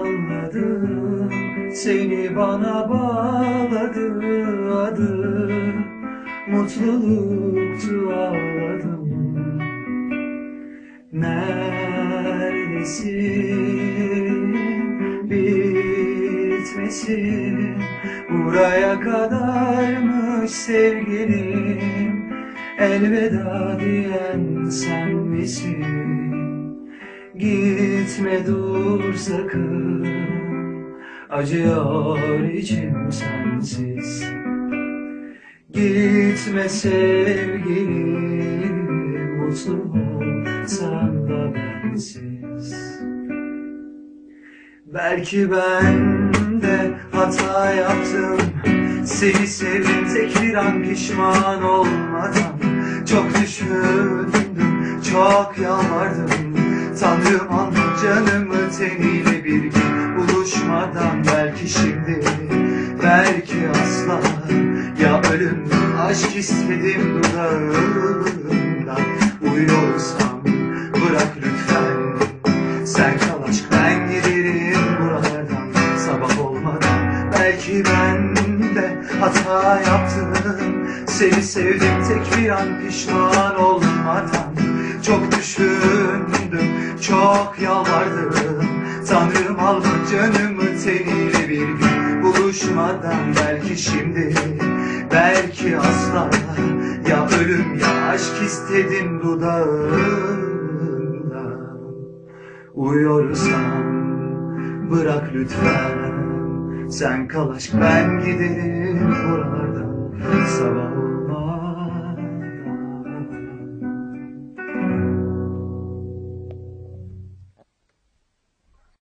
Anladım. Seni bana bağladı adı. Mutluluktu ağladım Neredesin bitmesin Buraya kadarmış sevgilim. Elveda diyen sen misin? Gitme dur sakın. Acıyor içim sensiz. Gitme sevgilim. Mutlu ol sen de bensiz. Belki ben de hata yaptım. Seni sevdim. Tek an pişman olmadan Çok düşündüm, çok yalvardım. Tanrım al canımı teniyle bir gün buluşmadan. Belki şimdi, belki asla. Ya ölüm aşk istedim dudağından Uyuyorsam bırak de hata yaptım Seni sevdim tek bir an pişman olmadan. Çok düşündüm, çok yalvardım. Tanrım alma canımı teniyle bir gün buluşmadan. Belki şimdi, belki asla. Ya ölüm ya aşk istedim dudağından. Uyuyorsam bırak lütfen Sen kal aşk ben giderim buralardan Sabah